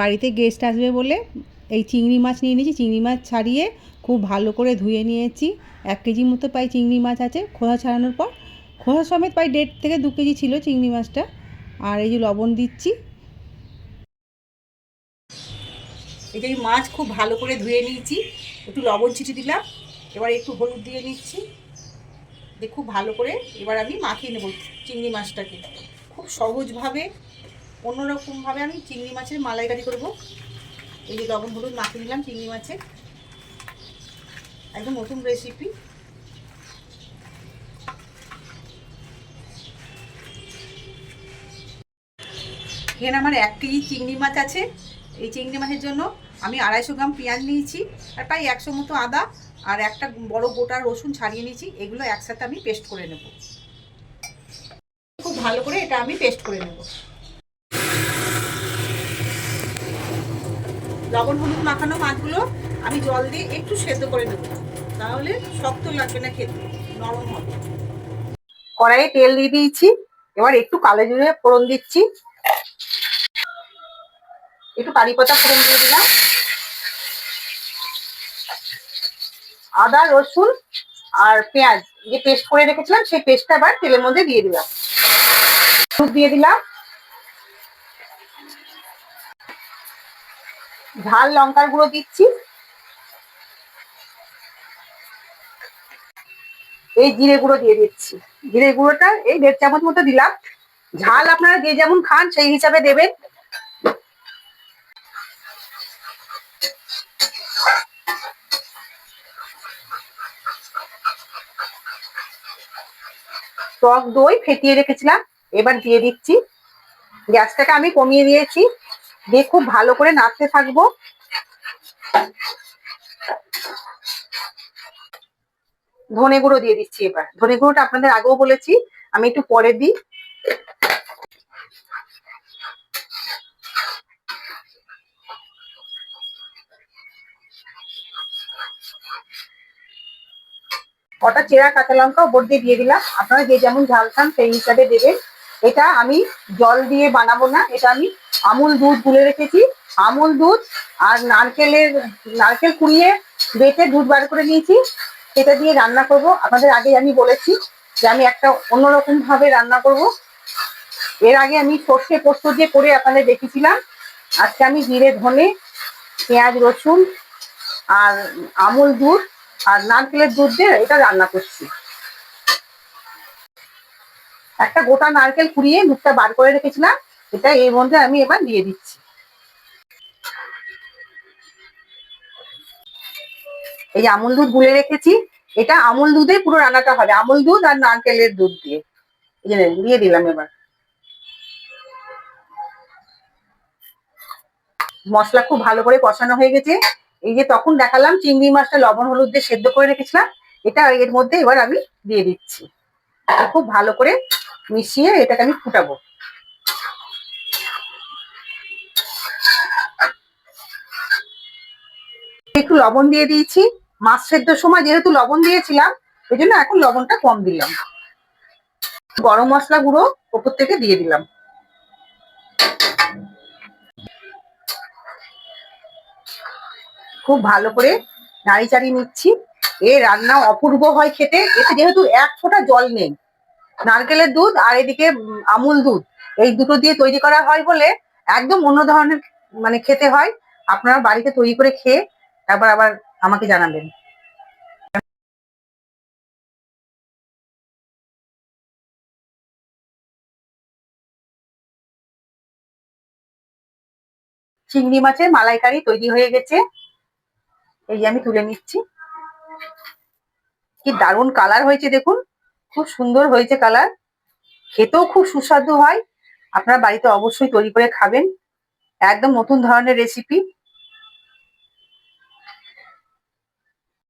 বাড়িতে গেস্ট আসবে বলে এই চিংড়ি মাছ নিয়ে নিয়েছি চিংড়ি মাছ ছাড়িয়ে খুব ভালো করে ধুয়ে নিয়েছি। এক কেজি মতো প্রায় চিংড়ি মাছ আছে। খোসা ছাড়ানোর পর, খোসা সমেত প্রায় দেড় থেকে দু কেজি ছিল চিংড়ি মাছটা। আর এই যে লবণ দিচ্ছি। এই যে মাছ খুব ভালো করে ধুয়ে নিয়েছি। একটু লবণ ছিটি দিলাম। এবার একটু হলুদ দিয়ে নিচ্ছি। দিয়ে খুব ভালো করে এবার আমি মাখিয়ে নেব চিংড়ি মাছটাকে। খুব সহজভাবে অন্যরকমভাবে আমি চিংড়ি মাছের মালাইকারি করব। এই যে লবণ, হলুদ মাখিয়ে নিলাম চিংড়ি মাছের একদম নতুন রেসিপি এখানে আমার এক কেজি চিংড়ি মাছ আছে। এই চিংড়ি মাছের জন্য আমি আড়াইশো গ্রাম পেঁয়াজ নিয়েছি আর প্রায় একশো মতো আদা আর একটা বড় গোটা রসুন ছাড়িয়ে নিয়েছি। এগুলো একসাথে আমি পেস্ট করে নেব। খুব ভালো করে এটা আমি পেস্ট করে নেব। লবণ হলুদ মাখানো মাছগুলো আমি জল দিয়ে একটু সেদ্ধ করে নেব। তাহলে শক্ত লাগবে না খেতে, নরম হবে। কড়াইয়ে তেল দিয়ে দিয়েছি, এবার একটু কালো জিরে ফোড়ন দিচ্ছি। একটু কারি পাতা ফোড়ন দিয়ে দিলাম। আদা, রসুন আর পেঁয়াজ, যে পেস্ট করে রেখেছিলাম, সেই পেস্টটা আবার তেলের মধ্যে দিয়ে দিলাম। দুধ দিয়ে দিলাম। ঝাল লঙ্কার গুঁড়ো দিচ্ছি। এই জিরে গুঁড়ো দিয়ে দিচ্ছি। জিরে গুঁড়োটা এই দেড় চামচ মতো দিলাম। ঝাল আপনারা যে যেমন খান সেই হিসাবে দেবেন। টক দই ফেটিয়ে রেখেছিলাম। এবার দিয়ে দিচ্ছি। গ্যাসটাকে আমি কমিয়ে দিয়েছি। দিয়ে খুব ভালো করে নাড়তে থাকব। ধনে গুঁড়ো দিয়ে দিচ্ছি এবার। ধনে গুঁড়োটা আপনাদের আগেও বলেছি, আমি একটু পরে দিই। কটা চেরা কাঁচা লঙ্কা ওপর দিয়ে দিয়ে দিলাম। আপনারা যে যেমন ঝাল খান সেই হিসাবে দেবেন। এটা আমি জল দিয়ে বানাবো না, এটা আমি আমুল দুধ গুলে রেখেছি। আমুল দুধ আর নারকেলের, নারকেল কুড়িয়ে বেটে দুধ বার করে নিয়েছি। সেটা দিয়ে রান্না করব। আপনাদের আগে আমি বলেছি যে আমি একটা অন্যরকম ভাবে রান্না করব। এর আগে আমি সর্ষে পোস্ত দিয়ে করে আপনাদের দেখেছিলাম আজকে আমি জিরে, ধনে, পেঁয়াজ, রসুন আর আমুল দুধ আর নারকেলের দুধ দিয়ে এটা রান্না করছি। একটা গোটা নারকেল কুড়িয়ে দুধটা বার করে রেখেছিলাম। এটা এর মধ্যে আমি এবার দিয়ে দিচ্ছি। এই আমুল দুধ গুলে রেখেছি, এটা আমুল দুধে পুরো রান্নাটা হবে। আমুল দুধ আর নারকেলের দুধ দিয়ে। দিয়ে দিলাম এবার। মশলা খুব ভালো করে কষানো হয়ে গেছে। এই যে তখন দেখালাম চিংড়ি মাছটা লবণ হলুদ দিয়ে সেদ্ধ করে রেখেছিলাম। এটা এর মধ্যে এবার আমি দিয়ে দিচ্ছি। খুব ভালো করে মিশিয়ে এটাকে আমি ফুটাবো। একটু লবণ দিয়ে দিয়েছি। মাছ সেদ্ধর সময় যেহেতু লবণ দিয়েছিলাম ওই জন্য এখন লবণটা কম দিলাম। গরম মশলা গুঁড়ো ওপর থেকে দিয়ে দিলাম। খুব ভালো করে নাড়ি চাড়িয়ে নিচ্ছি। এ রান্না অপূর্ব হয় খেতে। এতে যেহেতু এক ফোঁটা জল নেই। নারকেলের দুধ আর এদিকে আমুল দুধ। এই দুটো দিয়ে তৈরি করা হয় বলে একদম অন্য ধরনের মানে খেতে হয়। আপনারা বাড়িতে তৈরি করে খেয়ে তারপর আবার আমাকে জানাবেন। চিংড়ি মাছের মালাইকারি তৈরি হয়ে গেছে। এই আমি তুলে নিচ্ছি। কি দারুণ কালার হয়েছে দেখুন। খুব সুন্দর হয়েছে কালার। খেতেও খুব সুস্বাদু হয়। আপনারা বাড়িতে অবশ্যই তৈরি করে খাবেন। একদম নতুন ধরনের রেসিপি